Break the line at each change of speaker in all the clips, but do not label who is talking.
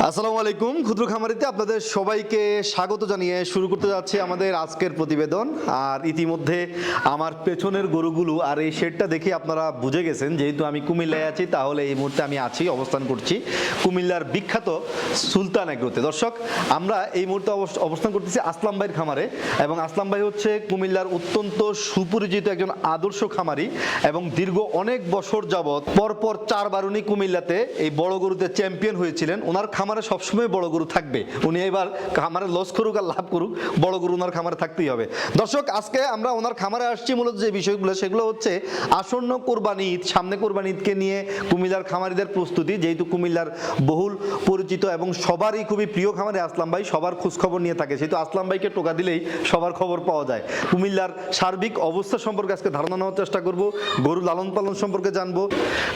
আসসালামু আলাইকুম, ক্ষুদ্র খামারিতে আপনাদের সবাইকে স্বাগত জানিয়ে শুরু করতে যাচ্ছি আমাদের আজকের প্রতিবেদন। আর ইতিমধ্যে আমার পেছনের গরুগুলো আর এই শেডটা দেখে আপনারা বুঝে গেছেন, যেহেতু আমি কুমিল্লায় আছি, তাহলে এই মুহূর্তে আমি আছি, অবস্থান করছি কুমিল্লার বিখ্যাত সুলতান এগ্রোতে। দর্শক, আমরা এই মুহূর্তে অবস- অবস্থান করতেছি আসলাম ভাইয়ের খামারে এবং আসলাম ভাই হচ্ছে কুমিল্লার অত্যন্ত সুপরিচিত একজন আদর্শ খামারি এবং দীর্ঘ অনেক বছর যাবৎ পরপর চারবার উনি কুমিল্লাতে এই বড় গরুতে চ্যাম্পিয়ন হয়েছিলেন। ওনার খামারে সবসময় বড় গরু থাকবে। উনি এবার খামারে লস করুক আর লাভ করুক, বড় গরু ওনার খামারে থাকতেই হবে। দর্শক, আজকে আমরা ওনার খামারে আসছি মূলত যে বিষয়গুলো, সেগুলো হচ্ছে আসন্ন কোরবানি ঈদ, সামনে কোরবানি ঈদকে নিয়ে কুমিল্লার খামারিদের প্রস্তুতি। যেহেতু কুমিল্লার বহুল পরিচিত এবং সবারই খুবই প্রিয় খামারে আসলাম ভাই, সবার খোঁজখবর নিয়ে থাকে। সেহেতু আসলাম ভাইকে টোকা দিলেই সবার খবর পাওয়া যায়। কুমিল্লার সার্বিক অবস্থা সম্পর্কে আজকে ধারণা নেওয়ার চেষ্টা করব, গরু লালন পালন সম্পর্কে জানব।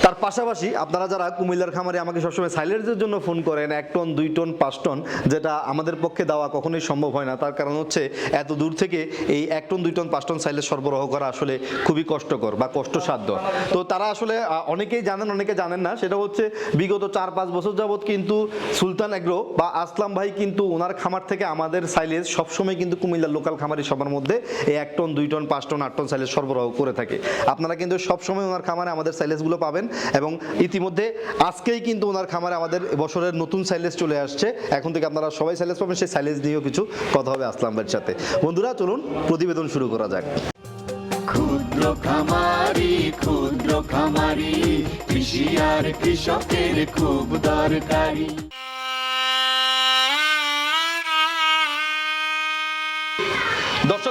তার পাশাপাশি আপনারা যারা কুমিল্লার খামারে আমাকে সবসময় সাইলেন্সের জন্য ফোন করেন এক টন, দুই টন, পাঁচ টন যেটা আমাদের পক্ষে দেওয়া কখনোই সম্ভব হয় না। তার কারণ হচ্ছে এত দূর থেকে এই এক টন, দুই টন, পাঁচ টন সাইলেজ সরবরাহ করা আসলে খুবই কষ্টকর বা কষ্টসাধ্য। তো তারা আসলে অনেকেই জানেন, অনেকে জানেন না, সেটা হচ্ছে বিগত চার, পাঁচ বছর যাবৎ কিন্তু সুলতান এগ্রো বা আসলাম ভাই কিন্তু ওনার খামার থেকে আমাদের সাইলেজ সবসময় কিন্তু কুমিল্লার লোকাল খামারি সবার মধ্যে এই এক টন, দুই টন, পাঁচ টন, আট টন সাইলেজ সরবরাহ করে থাকে। আপনারা কিন্তু সবসময় ওনার খামারে আমাদের সাইলেজগুলো পাবেন এবং ইতিমধ্যে আজকেই কিন্তু ওনার খামারে আমাদের বছরের নতুন সাইলেজ চলে আসছে। এখন থেকে আপনারা সবাই সাইলেস পাবেন, সেই সাইলেস নিয়েও কিছু কথা হবে আসলাম ভাইয়ের সাথে। বন্ধুরা, চলুন প্রতিবেদন শুরু করা যাক।
ক্ষুদ্র খামারি ক্ষুদ্র খামারি, কৃষি আর কৃষকের খুব দরকারি।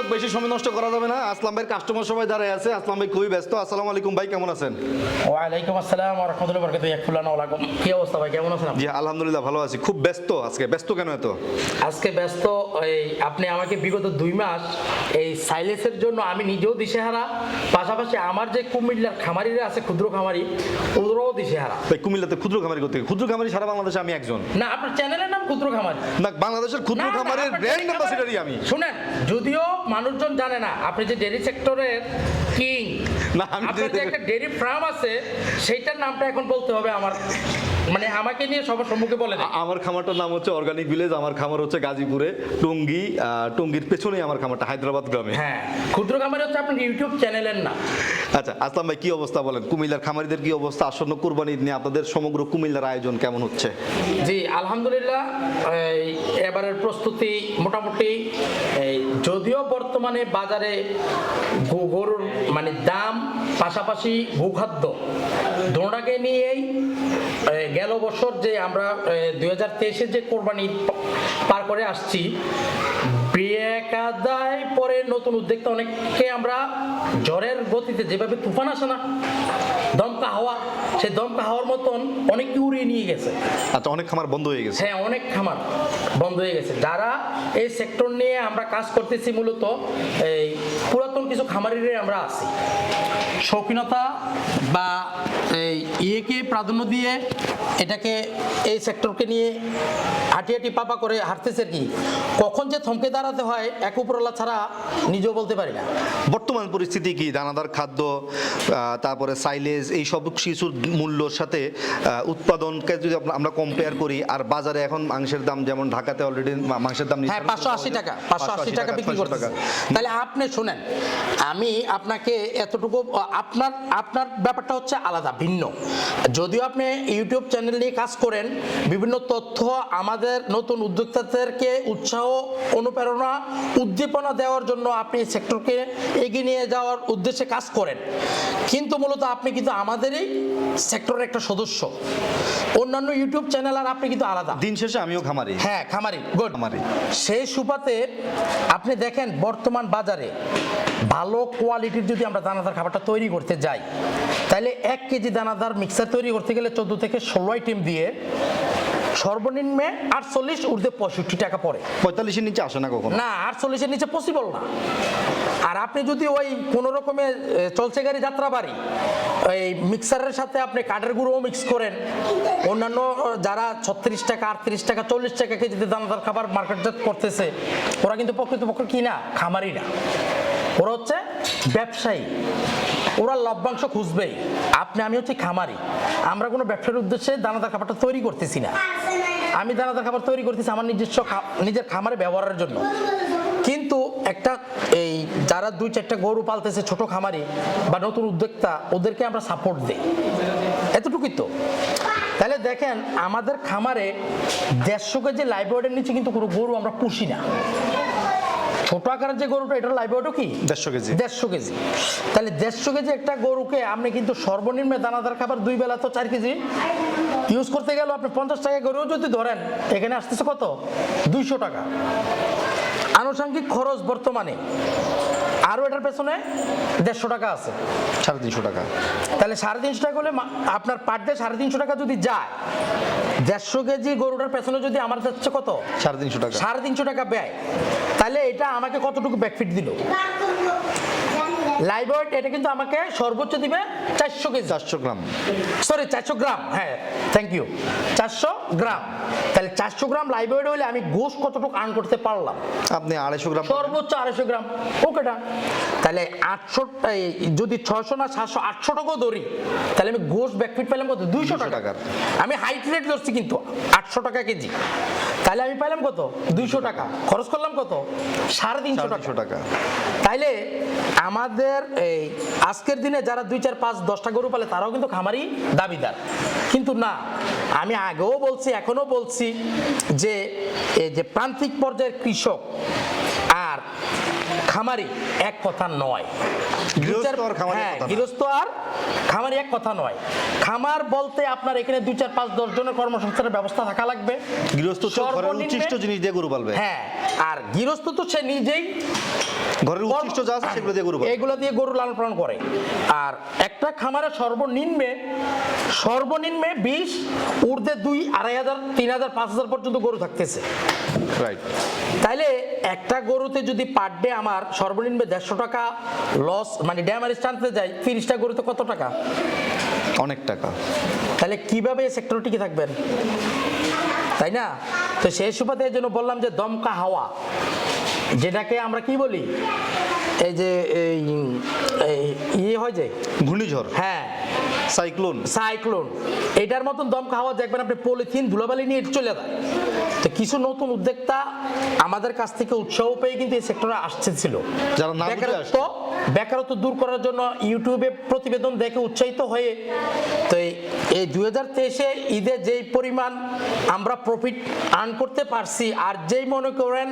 দর্শক বেশি সময় নষ্ট করা যাবে না। আসলাম ভাইয়ের কাস্টমার সবাই দাঁড়ায় আছে। আসলাম ভাই খুবই ব্যস্ত। আসসালামু আলাইকুম ভাই কেমন আছেন?
ওয়ালাইকুম আসসালাম ওয়া রাহমাতুল্লাহি ওয়া বারাকাতুহু। ইয়াকুল্লানা ওয়ালাইকুম কি অবস্থা ভাই কেমন আছেন?
জি আলহামদুলিল্লাহ ভালো আছি। খুব ব্যস্ত আজকে। ব্যস্ত কেন এত?
আজকে ব্যস্ত এই আপনি আমাকে বিগত দুই মাস এই সাইলেন্সের জন্য আমি নিজেও দিশেহারা পাশাপাশি আমার যে কুমিল্লার খামারিরা আছে ক্ষুদ্র খামারি ওদেরও দিশেহারা।
ভাই কুমিল্লাতে ক্ষুদ্র খামারি করতে ক্ষুদ্র খামারি সারা বাংলাদেশে আমি একজন।
না আপনার চ্যানেলের নাম ক্ষুদ্র খামারি।
না বাংলাদেশের ক্ষুদ্র খামারের ব্র্যান্ড
dairy
আমি।
শুনেন যদিও মানুষজন জানে না। আপনি যে ডেরি সেক্টরের কিং
না,
আপনার যে একটা ডেরি ফার্ম আছে সেইটার নামটা এখন বলতে হবে আমার। মানে আমাকে নিয়ে সবার সম্মুখে বলে
আমার খামারটার নাম হচ্ছে অর্গানিক ভিলেজ আমার খামার হচ্ছে গাজীপুরে টঙ্গী টঙ্গীর পেছনেই আমার খামারটা হায়দ্রাবাদ গ্রামে।
হ্যাঁ ক্ষুদ্র খামারি হচ্ছে আপনার ইউটিউব চ্যানেলের নাম।
আচ্ছা আসলাম ভাই কি অবস্থা বলেন? কুমিল্লার খামারিদের কি অবস্থা? আসন্ন কুরবানি নিয়ে আপনাদের সমগ্র কুমিল্লার আয়োজন কেমন হচ্ছে?
জি আলহামদুলিল্লাহ এবারের প্রস্তুতি মোটামুটি এই যদিও বর্তমানে বাজারে গরুর মানে দাম পাশাপাশি ভূখাদ্য দোটাকে নিয়েই গেল বছর যে আমরা দুই হাজার তেইশে যে কোরবানি পার করে আসছি বেকাদায় পরে নতুন উদ্যোক্তা অনেককে আমরা জ্বরের গতিতে যেভাবে তুফান আসে না দমকা হাওয়া সেই দমকা হাওয়ার মতন অনেককে উড়িয়ে নিয়ে গেছে।
আচ্ছা অনেক খামার বন্ধ হয়ে গেছে।
হ্যাঁ অনেক খামার বন্ধ হয়ে গেছে। যারা এই সেক্টর নিয়ে আমরা কাজ করতেছি মূলত এই পুরাতন কিছু খামারিরে আমরা আছি। শৌখিনতা বা এই ইয়েকে প্রাধান্য দিয়ে এটাকে এই সেক্টরকে নিয়ে হাঁটি হাঁটি পাপা করে হাঁটতেছে কি? কখন যে থমকে দাঁড়াতে হয় এক উপরওয়ালা ছাড়া নিজেও বলতে পারি না।
বর্তমান পরিস্থিতি কি? দানাদার খাদ্য তারপরে সাইলেজ এই সব কিছুর মূল্যর সাথে উৎপাদনকে যদি আমরা- কম্পেয়ার করি আর বাজারে এখন মাংসের দাম যেমন ঢাকাতে অলরেডি মাংসের দাম
হ্যাঁ পাঁচশো আশি টাকা পাঁচশো আশি টাকা বিক্রি
580
করতে
টাকা।
তাহলে আপনি শুনেন আমি আপনাকে এতটুকু আপনার আপনার ব্যাপারটা হচ্ছে আলাদা ভিন্ন। যদিও আপনি ইউটিউব চ্যানেল নিয়ে কাজ করেন বিভিন্ন তথ্য আমাদের নতুন উদ্যোক্তাদেরকে উৎসাহ অনুপ্রেরণা উদ্দীপনা দেওয়ার জন্য আপনি সেক্টরকে এগিয়ে নিয়ে যাওয়ার উদ্দেশ্যে কাজ করেন। কিন্তু মূলত আপনি কিন্তু আমাদেরই সেক্টরের একটা সদস্য। অন্যান্য ইউটিউব চ্যানেল আর আপনি কিন্তু আলাদা।
দিন শেষে আমিও খামারি।
হ্যাঁ খামারি গুড
খামারি।
সেই সুপাতে আপনি দেখেন বর্তমান বাজারে ভালো কোয়ালিটির যদি আমরা দানাদার খাবারটা তৈরি করতে যাই তাহলে এক কেজি দানাদার মিক্সার তৈরি করতে গেলে চোদ্দ থেকে ষোলো আইটেম দিয়ে সর্বনিম্নে আটচল্লিশ ঊর্ধ্বে পঁয়ষট্টি টাকা পড়ে।
পঁয়তাল্লিশের নিচে আসে না কখনো?
না আটচল্লিশের নিচে পসিবল না। আর আপনি যদি ওই কোনো রকমের চলছে গাড়ি যাত্রা বাড়ি এই মিক্সারের সাথে আপনি কাঠের গুঁড়োও মিক্স করেন অন্যান্য যারা ছত্রিশ টাকা আটত্রিশ টাকা চল্লিশ টাকা কেজিতে দানাদার খাবার মার্কেটজাত করতেছে ওরা কিন্তু প্রকৃতপক্ষে কি না খামারি না ওরা হচ্ছে ব্যবসায়ী। ওরা লভ্যাংশ খুঁজবেই। আপনি, আমি হচ্ছে খামারি। আমরা কোনো ব্যবসার উদ্দেশ্যে দানাদার খাবারটা তৈরি করতেছি না। আমি দানাদার খাবার তৈরি করতেছি আমার নিজস্ব নিজের খামারে ব্যবহারের জন্য। কিন্তু একটা এই যারা দুই চারটা গরু পালতেছে, ছোট খামারি বা নতুন উদ্যোক্তা, ওদেরকে আমরা সাপোর্ট দিই। এতটুকুই তো। তাহলে দেখেন, আমাদের খামারে দেড়শো কেজি লাইব্রেরির নিচে কিন্তু কোনো গরু আমরা পুষি না। ছোট আকারের যে গরুটা এটার ওটা কি?
দেড়শো কেজি।
দেড়শো কেজি। তাহলে দেড়শো কেজি একটা গরুকে আপনি কিন্তু সর্বনিম্ন দানাদার খাবার দুই বেলা তো চার কেজি। ইউজ করতে গেলে আপনি পঞ্চাশ টাকা গরুও যদি ধরেন এখানে আসতেছে কত? দুইশো টাকা। আনুষঙ্গিক খরচ বর্তমানে আরও এটার পেছনে দেড়শো টাকা আছে।
সাড়ে তিনশো টাকা।
তাহলে সাড়ে তিনশো টাকা হলে আপনার পার ডে সাড়ে তিনশো টাকা যদি যায় দেড়শো কেজি গরুটার পেছনে যদি আমার যাচ্ছে কত?
সাড়ে তিনশো টাকা।
সাড়ে তিনশো টাকা ব্যয়। তাহলে এটা আমাকে কতটুকু ব্যাকফিট দিল? লাইভ ওয়েট এটা কিন্তু আমাকে সর্বোচ্চ দিবে চারশো কেজি।
চারশো গ্রাম।
সরি চারশো গ্রাম হ্যাঁ থ্যাংক ইউ চারশো গ্রাম। তাহলে চারশো গ্রাম লাইভ ওয়েট হলে আমি গোশ কতটুকু আর্ন করতে পারলাম?
আপনি আড়াইশো গ্রাম
সর্বোচ্চ আড়াইশো গ্রাম। ওকেটা তাহলে আটশো যদি ছয়শো না সাতশো আটশো টাকাও ধরি তাহলে আমি গোশ ব্যাকফিট পেলাম কত? দুইশো টাকা। আমি হাইট রেট ধরছি কিন্তু আটশো টাকা কেজি। তাহলে আমি পাইলাম কত? দুইশো টাকা। খরচ করলাম কত? সাড়ে তিনশো টাকা।
টাকা।
তাইলে আমাদের এই আজকের দিনে যারা দুই চার পাঁচ দশটা গরু পালে তারাও কিন্তু খামারি দাবিদার। কিন্তু না আমি আগেও বলছি এখনও বলছি যে এই যে প্রান্তিক পর্যায়ের কৃষক খামারি এক কথা নয়।
গৃহস্থ আর খামারি এক
হ্যাঁ,
কথা
গৃহস্থ আর খামারি এক কথা নয়। খামার বলতে আপনার এখানে দুই চার পাঁচ দশ জনের কর্মসংস্থানের ব্যবস্থা থাকা লাগবে।
গৃহস্থ উচ্ছিষ্ট জিনিস দিয়ে গরু পালবে।
হ্যাঁ আর গৃহস্থ তো সে নিজেই
ঘরের উচ্ছিষ্ট যা আছে সেগুলো দিয়ে গরু
এগুলো দিয়ে গরু লালন পালন করে। আর একটা খামারে সর্বনিম্নে সর্বনিম্নে বিশ ঊর্ধ্বে দুই আড়াই হাজার তিন হাজার পাঁচ হাজার পর্যন্ত গরু থাকতেছে।
রাইট
তাইলে একটা গরুতে যদি পার ডে আমার সর্বনিম্ন দেড়শো টাকা লস মানে ড্যামারেজ টানতে যাই তিরিশটা গরুতে কত টাকা?
অনেক টাকা।
তাহলে কীভাবে এই সেক্টর টিকে থাকবেন? তাই না? তো সেই এই জন্য বললাম যে দমকা হাওয়া যেটাকে আমরা কি বলি? এই যে এই এই ইয়ে হয় যে?
ঘূর্ণিঝড়।
হ্যাঁ।
সাইক্লোন
সাইক্লোন এটার মতন দমকা হাওয়া দেখবেন আপনি পলিথিন ধুলাবালি নিয়ে চলে যায়। তো কিছু নতুন উদ্যোক্তা আমাদের কাছ থেকে উৎসাহ পেয়ে কিন্তু এই সেক্টরে আসছে ছিল।
যারা না
বেকারত্ব বেকারত্ব দূর করার জন্য ইউটিউবে প্রতিবেদন দেখে উৎসাহিত হয়ে তো এই- দুই হাজার তেইশে ঈদে যেই পরিমাণ আমরা প্রফিট আর্ন করতে পারছি আর যেই মনে করেন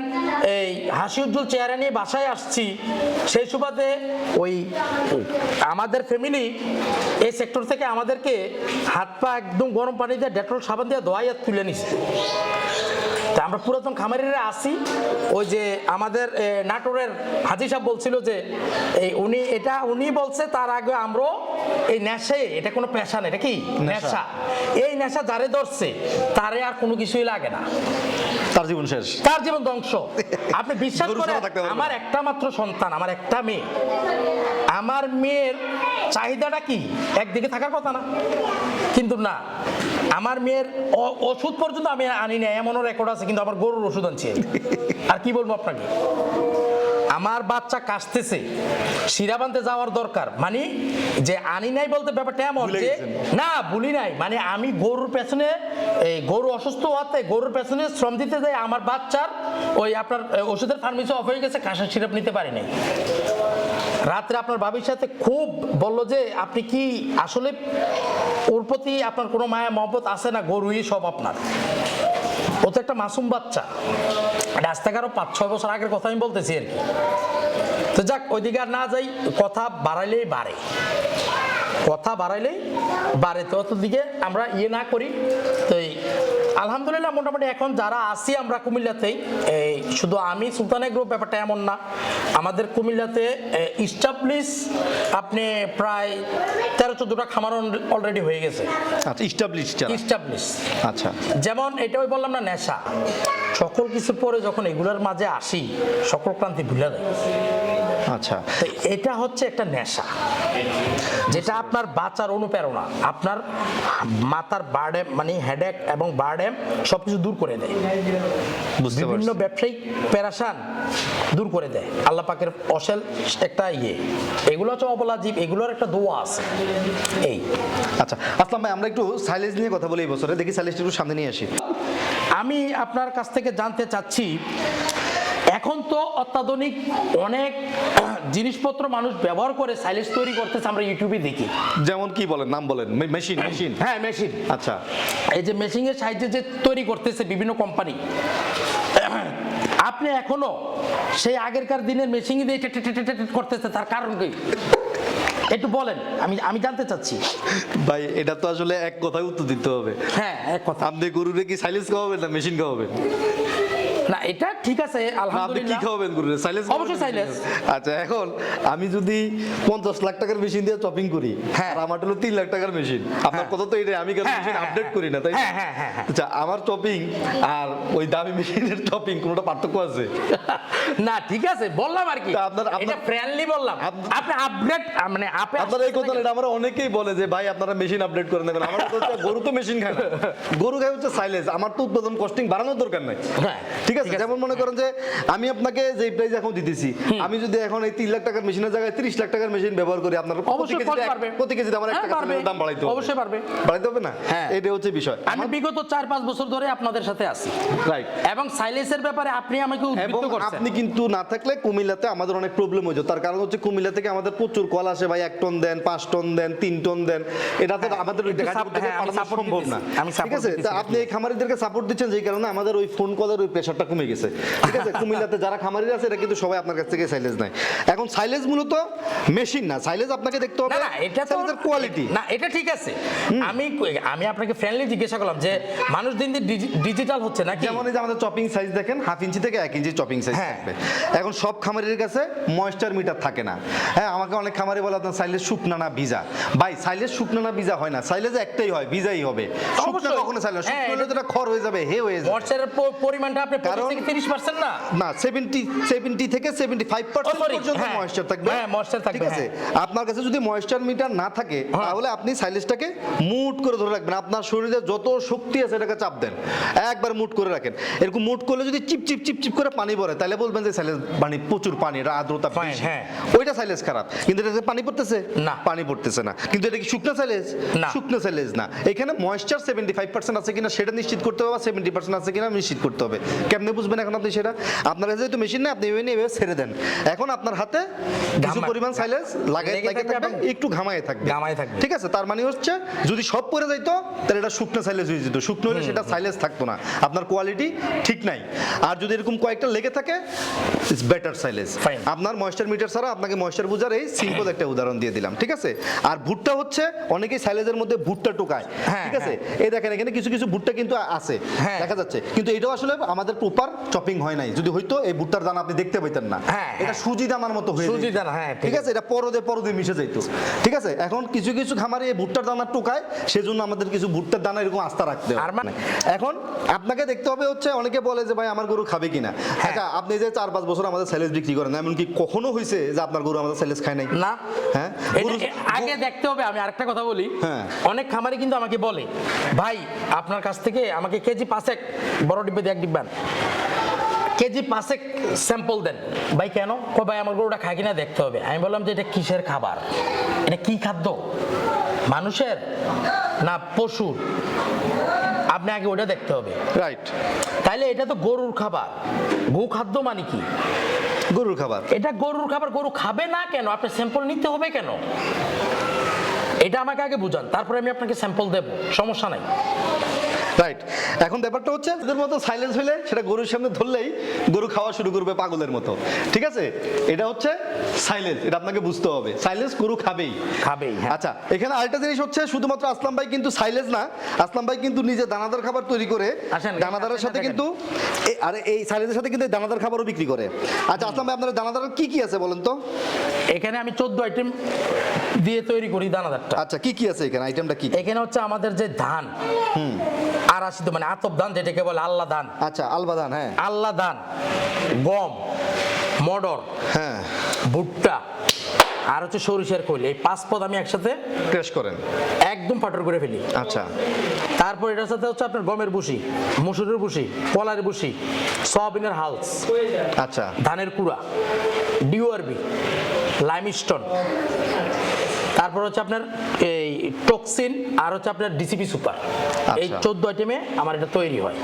এই হাসি উজ্জ্বল চেহারা নিয়ে বাসায় আসছি সেই সুবাদে ওই আমাদের ফ্যামিলি এই সেক্টর থেকে আমাদেরকে হাত পা একদম গরম পানি দিয়ে ডেটল সাবান দিয়ে ধোয়াই তুলে নিছে। তা আমরা পুরাতন খামারিরা আসি ওই যে আমাদের নাটোরের হাজি সাহেব বলছিল যে এই উনি এটা উনি বলছে তার আগে আমরাও এই নেশায় এটা কোনো পেশা না এটা কি? নেশা। এই নেশা যারে ধরছে তারে আর কোনো কিছুই লাগে না।
তার জীবন শেষ।
তার জীবন ধ্বংস। আপনি বিশ্বাস করেন। আমার একটা মাত্র সন্তান আমার একটা মেয়ে। আমার মেয়ের চাহিদাটা কি? একদিকে থাকার কথা না। কিন্তু না, আমার মেয়ের ওষুধ পর্যন্ত আমি আনি না এমনও রেকর্ড আছে, কিন্তু আমার গরুর ওষুধ আনছি আর কি বলব আপনাকে? আমার বাচ্চা কাশতেছে শিরা বানতে যাওয়ার দরকার। মানে যে আনি নাই বলতে ব্যাপারটা এমন যে না বলি নাই। মানে আমি গরুর পেছনে এই গরু অসুস্থ হওয়াতে গরুর পেছনে শ্রম দিতে যাই আমার বাচ্চার ওই আপনার ওষুধের ফার্মেসি অফ হয়ে গেছে কাঁসার সিরাপ নিতে পারি নাই। রাত্রে আপনার বাবির সাথে খুব বলল যে আপনি কি আসলে ওর প্রতি আপনার কোনো মায়া মহব্বত আছে না? গরুই সব আপনার। ও তো একটা মাসুম বাচ্চা। রাস্তাঘাটও পাঁচ, ছয় বছর আগের কথা আমি বলতেছি আর তো যাক, ওইদিকে আর না যাই, কথা বাড়াইলেই বাড়ে। কথা বাড়াইলেই বাড়ে। তো অতদিকে আমরা ইয়ে না করি। তো আলহামদুলিল্লাহ মোটামুটি এখন যারা আছি আমরা কুমিল্লাতেই এই শুধু আমি সুলতানা গ্রুপ ব্যাপারটা এমন না আমাদের কুমিল্লাতে ইস্টাবলিশ আপনি প্রায় তেরো চোদ্দোটা খামার অলরেডি হয়ে গেছে।
আচ্ছা আচ্ছা।
যেমন এটাই বললাম না নেশা। সকল কিছুর পরে যখন এগুলোর মাঝে আসি সকল ক্রান্তি ভুলে যায়।
আচ্ছা।
এটা হচ্ছে একটা নেশা যেটা আপনার বাঁচার অনুপ্রেরণা আপনার মাথার বার্ডেম মানে হেডেক এবং বার্ডেম সব কিছু দূর করে দেয়। বিভিন্ন ব্যবসায়িক প্যারাসান দূর করে দেয়। আল্লাহ পাকের অসেল একটা ইয়ে। এগুলো হচ্ছে অবলা জীব এগুলোর একটা দোয়া আছে। এই।
আচ্ছা আসলাম ভাই আমরা একটু সাইলেজ নিয়ে কথা বলি এই বছরে। দেখি সাইলেজটা একটু সামনে নিয়ে আসি।
আমি আপনার কাছ থেকে জানতে চাচ্ছি এখন তো অত্যাধুনিক অনেক জিনিসপত্র মানুষ ব্যবহার করে সাইলেন্স তৈরি করতেছে আমরা ইউটিউবে দেখি।
যেমন কি বলেন নাম বলেন মেশিন মেশিন
হ্যাঁ মেশিন
আচ্ছা।
এই যে মেশিনের সাহায্যে যে তৈরি করতেছে বিভিন্ন কোম্পানি আপনি এখনও সেই আগেরকার দিনের মেশিন দিয়ে করতেছে তার কারণ কি? একটু বলেন আমি আমি জানতে চাচ্ছি।
ভাই এটা তো আসলে এক কথায় উত্তর দিতে হবে।
হ্যাঁ এক কথা।
আপনি গরুরে কি সাইলেন্স খাওয়াবেন না মেশিন খাওয়াবেন?
না এটা ঠিক আছে
কি
আলহামদুলিল্লাহ।
খাওয়াবেন গরুরে? সাইলেন্স
অবশ্যই silence।
আচ্ছা এখন আমি যদি পঞ্চাশ লাখ টাকার মেশিন দিয়ে চপিং করি
হ্যাঁ।
আর আমার হলো লাখ টাকার মেশিন আপনার কথা তো আমি কেন
হ্যাঁ,
মেশিন
হ্যাঁ,
আপডেট
হ্যাঁ।
করি না তাই?
হ্যাঁ, হ্যাঁ, হ্যাঁ, হ্যাঁ।
আচ্ছা আমার চপিং আর ওই দামি মেশিনের চপিং কোনোটা পার্থক্য আছে?
না ঠিক আছে বললাম আর কি।
আপনার-
এটা ফ্রেন্ডলি বললাম। আপনি আপগ্রেড মানে আপনি
আপনারা এই কথা এটা আমরা অনেকেই বলে যে ভাই আপনারা মেশিন আপডেট করে নেবেন। আমার কথা গরু তো মেশিন খায় না। গরু খায় হচ্ছে সাইলেন্স আমার তো উৎপাদন কস্টিং বাড়ানোর দরকার নাই।
হ্যাঁ,
ঠিক আছে
আছে।
যেমন মনে করেন যে আমি আপনাকে যে প্রাইস এখন দিতেছি আমি যদি এখন এই তিন লাখ টাকার মেশিনের জায়গায় তিরিশ লাখ টাকার মেশিন ব্যবহার করি আপনার প্রতি
অবশ্যই পারবে।
প্রতি কেজিতে আমার এক
হ্যাঁ,
টাকা। দাম বাড়াইতে হবে।
অবশ্যই পারবে।
বাড়াইতে হবে না?
হ্যাঁ।
এটা হচ্ছে বিষয়।
আমি বিগত চার পাঁচ বছর ধরে আপনাদের সাথে আছি।
রাইট
এবং সাইলেন্সের ব্যাপারে আপনি আমাকে উদ্বুদ্ধ করছেন।
আপনি কিন্তু না থাকলে কুমিল্লাতে আমাদের অনেক প্রবলেম হয়েছে তার কারণ হচ্ছে কুমিল্লা থেকে আমাদের প্রচুর কল আসে ভাই এক টন দেন পাঁচ টন দেন তিন টন দেন। এটা তো আমাদের
হ্যাঁ, আমি
পাঠানো
support
সম্ভব না। ঠিক আছে? তা আপনি এই খামারিদেরকে সাপোর্ট দিচ্ছেন যেই কারণে আমাদের ওই ফোন কলের ওই প্রেশারটা কমে গেছে। ঠিক আছে কুমিল্লাতে যারা খামারি আছে এটা কিন্তু সবাই আপনার কাছ থেকে সাইলেজ নেয়। এখন সাইলেজ মূলত মেশিন না সাইলেজ আপনাকে দেখতে হবে
না না এটা তো
কোয়ালিটি
না এটা ঠিক আছে। আমি আমি আপনাকে ফ্রেন্ডলি জিজ্ঞাসা করলাম যে মানুষ দিন দিন ডিজিটাল হচ্ছে নাকি?
যেমন এই যে আমাদের চপিং সাইজ দেখেন হাফ ইঞ্চি থেকে এক ইঞ্চি চপিং সাইজ
হ্যাঁ।
থাকবে। এখন সব খামারির কাছে ময়েশ্চার মিটার থাকে না। হ্যাঁ আমাকে অনেক খামারি বলে আপনার সাইলেজ শুকনা না ভিজা। ভাই সাইলেজ শুকনা না ভিজা হয় না। সাইলেজ একটাই হয় ভিজাই হবে। শুকনা কখনো সাইলেজ
হ্যাঁ,
শুকনো হলে তো খর হয়ে যাবে হে হয়ে যাবে।
মরচারের পরিমাণটা আপনি
কারণ-
থেকে তিরিশ পার্সেন্ট না?
না সেভেন্টি সেভেন্টি থেকে seventy five percent
Oh, sorry,
পর্যন্ত
হ্যাঁ।
ময়েশ্চার থাকবে।
হ্যাঁ, moisture থাকবে,
ঠিক আছে? আপনার কাছে যদি ময়েশ্চার মিটার না থাকে
হ্যাঁ।
তাহলে আপনি সাইলেজটাকে মুট করে ধরে রাখবেন। আপনার শরীরে যত শক্তি আছে এটাকে চাপ দেন। একবার মুট করে রাখেন। এরকম মুট করলে যদি চিপ চিপ চিপ চিপ করে পানি পড়ে তাহলে বলবেন যে সাইলেজ পানি প্রচুর পানি এটা আর্দ্রতা
হ্যাঁ।
ওইটা সাইলেজ খারাপ। কিন্তু এটাতে পানি পড়তেছে?
না।
পানি পড়তেছে না। কিন্তু এটা কি শুকনো সাইলেজ
না।
শুকনো সাইলেজ না। এখানে ময়েশ্চার সেভেন্টি ফাইভ পার্সেন্ট আছে কিনা সেটা নিশ্চিত করতে হবে সেভেন্টি পার্সেন্ট আছে কিনা নিশ্চিত করতে হবে। কেমনে বুঝবেন এখন আপনি সেটা? আপনার কাছে যেহেতু মেশিন না আপনি এভাবে নিয়ে এভাবে ছেড়ে দেন। এখন আপনার হাতে কিছু পরিমাণ সাইলেজ লাগে
লেগে থাকবে
একটু ঘামায় থাকবে।
ঘামায় থাকবে।
ঠিক আছে? তার মানে হচ্ছে যদি সব পরে যাইতো তাহলে এটা শুকনো সাইলেজ হয়ে যেত। শুকনো হলে সেটা সাইলেজ থাকতো না। আপনার কোয়ালিটি ঠিক নাই। আর যদি এরকম কয়েকটা লেগে থাকে ইটস বেটার সাইলেজ আপনার ময়েশ্চার মিটার ছাড়া আপনাকে ময়েশ্চার বুঝার এই সিম্পল একটা উদাহরণ দিয়ে দিলাম। ঠিক আছে? আর ভুট্টা হচ্ছে অনেকেই সাইলেজের মধ্যে ভুট্টা টোকায়।
হ্যাঁ,
ঠিক আছে? এই দেখেন এখানে কিছু কিছু ভুট্টা কিন্তু আছে।
হ্যাঁ।
দেখা যাচ্ছে। কিন্তু এটাও আসলে আমাদের প্রপার চপিং হয় নাই। যদি হয়তো এই ভুট্টার দানা আপনি দেখতে পাইতেন না।
হ্যাঁ,
এটা
হ্যাঁ।
সুজি দানার মতো হয়ে
সুজি দানা, হ্যাঁ, ঠিক
আছে? এটা পরদে পরদে মিশে যাইতো ঠিক আছে? এখন কিছু কিছু খামারে এই ভুট্টার দানা টোকায় সেজন্য আমাদের কিছু ভুট্টার দানা এরকম আস্থা রাখতে
আর মানে-
এখন আপনাকে দেখতে হবে হচ্ছে অনেকে বলে যে ভাই আমার গরু খাবে কিনা?
হ্যাঁ।
আচ্ছা আপনি যে চার পাঁচ বছর আমাদের স্যালেজ বিক্রি করেন এমনকি কখনো হয়েছে যে আপনার গরু আমাদের স্যালেজ খায় নাই?
না।
হ্যাঁ?
আগে দেখতে হবে আমি আরেকটা কথা বলি।
হ্যাঁ।
অনেক খামারে কিন্তু আমাকে বলে ভাই আপনার কাছ থেকে আমাকে কেজি পাঁচেক বড় ডিব্বে দিয়ে এক ডিব্বান। কেজি পাঁচেক স্যাম্পল দেন। ভাই কেন? কো ভাই আমার গরুটা খায় কিনা দেখতে হবে। আমি বললাম যে এটা কিসের খাবার? এটা কি খাদ্য? মানুষের না পশুর? আপনি আগে ওটা দেখতে হবে।
রাইট
তাইলে এটা তো গরুর খাবার। গো খাদ্য মানে কি?
গরুর খাবার।
এটা গরুর খাবার গরু খাবে না কেন? আপনি স্যাম্পল নিতে হবে কেন? এটা আমাকে আগে বুঝান তারপরে আমি আপনাকে স্যাম্পল দেব। সমস্যা নাই।
রাইট এখন ব্যাপারটা হচ্ছে এদের মতো সাইলেন্স হলে সেটা গরুর সামনে ধরলেই গরু খাওয়া শুরু করবে পাগলের মতো। ঠিক আছে? এটা হচ্ছে সাইলেন্স এটা আপনাকে বুঝতে হবে। সাইলেন্স গরু খাবেই।
খাবেই হ্যাঁ।
আচ্ছা এখানে আরেকটা জিনিস হচ্ছে শুধুমাত্র আসলাম ভাই কিন্তু সাইলেন্স না আসলাম ভাই কিন্তু নিজে দানাদার খাবার তৈরি করে দানাদারের সাথে কিন্তু আরে এই সাইলেন্সের সাথে কিন্তু দানাদার খাবারও বিক্রি করে। আচ্ছা আসলাম ভাই আপনার দানাদার কি কি আছে বলেন তো?
এখানে আমি চোদ্দ আইটেম দিয়ে তৈরি করি দানাদারটা।
আচ্ছা কি কি আছে এখানে? আইটেমটা কি?
এখানে হচ্ছে আমাদের যে ধান আরাশিত মানে আতপ ধান যেটাকে বলে আল্লাহ ধান।
আচ্ছা আলবাদান হ্যাঁ।
আল্লাহ ধান গম মডর
হ্যাঁ।
ভুট্টা আর হচ্ছে সরিষার খৈল। এই পাঁচ পদ আমি একসাথে
ক্র্যাশ করেন।
একদম পাটর করে ফেলি।
আচ্ছা।
তারপর এটার সাথে হচ্ছে আপনার গমের বুসি মসুরের বুসি কলার বুসি সয়াবিনের হালস
আচ্ছা।
ধানের কুড়া ডিওআরবি লাইমস্টোন তারপর হচ্ছে আপনার এই টক্সিন আর হচ্ছে আপনার ডিসিপি সুপার এই
আচ্ছা।
চোদ্দ আইটেমে আমার এটা তৈরি হয়।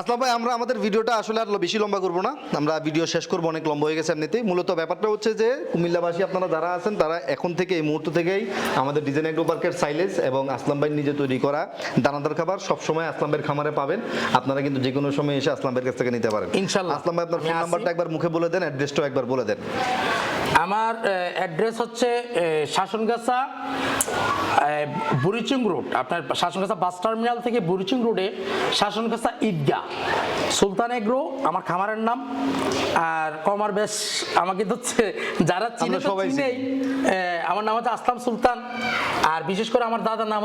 আসলাম ভাই আমরা আমাদের ভিডিওটা আসলে আর বেশি লম্বা করব না। আমরা ভিডিও শেষ করব অনেক লম্বা হয়ে গেছে এমনিতেই। মূলত ব্যাপারটা হচ্ছে যে কুমিল্লাবাসী আপনারা যারা আছেন তারা এখন থেকে এই মুহূর্ত থেকেই আমাদের ডিজাইন এগ্রো পার্কের সাইলেজ এবং আসলাম ভাই নিজে তৈরি করা দানাদার খাবার সবসময় আসলাম ভাইয়ের খামারে পাবেন। আপনারা কিন্তু যে কোনো সময় এসে আসলাম ভাইয়ের কাছ থেকে নিতে পারেন।
ইনশাল্লাহ।
আসলাম ভাই আপনার ফোন নাম্বারটা একবার মুখে বলে দেন অ্যাড্রেসটাও একবার বলে দেন।
আমার অ্যাড্রেস হচ্ছে শাসনগাছা বুড়িচুং রোড আপনার শাসনগাছা বাস টার্মিনাল থেকে বুড়িচুং রোডে শাসনগাছা ঈদগাহ সুলতান এগ্রো আমার খামারের নাম আর কমার বেশ আমাকে তো যারা চিনে
সবাই
চিনেই আমার নাম হচ্ছে আসলাম সুলতান আর বিশেষ করে আমার দাদার নাম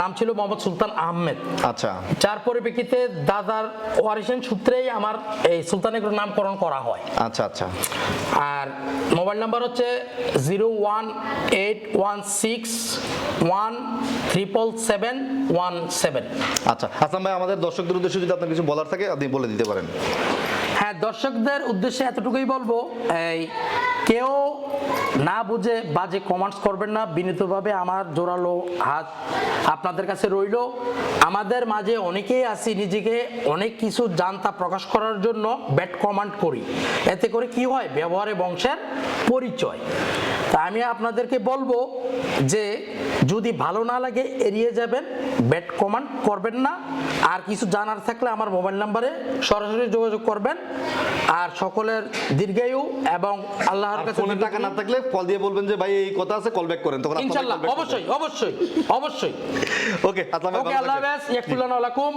নাম ছিল মোহাম্মদ সুলতান আহমেদ।
আচ্ছা।
যার পরিপ্রেক্ষিতে দাদার ওয়ারিসেন সূত্রেই আমার এই সুলতান এগ্রো নামকরণ করা হয়।
আচ্ছা আচ্ছা।
আর মোবাইল নাম্বার হচ্ছে zero one eight one six one seven one seven
আচ্ছা আসলাম ভাই, আমাদের দর্শকদের উদ্দেশ্যে যদি আপনার কিছু বলার থাকে, আপনি বলে দিতে পারেন।
দর্শকদের উদ্দেশ্যে এতটুকুই বলব, এই কেউ না বুঝে বাজে কমেন্টস করবেন না, বিনীতভাবে আমার জোরালো হাত আপনাদের কাছে রইল। আমাদের মাঝে অনেকেই আছি, নিজেকে অনেক কিছু জানতা প্রকাশ করার জন্য ব্যাট কমান্ড করি। এতে করে কি হয়? ব্যবহারে বংশের পরিচয়। তা আমি আপনাদেরকে বলব যে যদি ভালো না লাগে এড়িয়ে যাবেন ব্যাট কমান্ড করবেন না। আর কিছু জানার থাকলে আমার মোবাইল নাম্বারে সরাসরি যোগাযোগ করবেন। আর সকলের দীর্ঘায়ু এবং আল্লাহর কাছে
ফোনে টাকা না থাকলে কল দিয়ে বলবেন যে ভাই এই কথা আছে কল ব্যাক করেন। তখন করবেন।
অবশ্যই অবশ্যই অবশ্যই।
ওকে আসসালামু আলাইকুম
ওকে
রাহমাতুল্লাহ
আল্লাহ। হাফেজ। ইয়াকুল্লাহ আলাইকুম।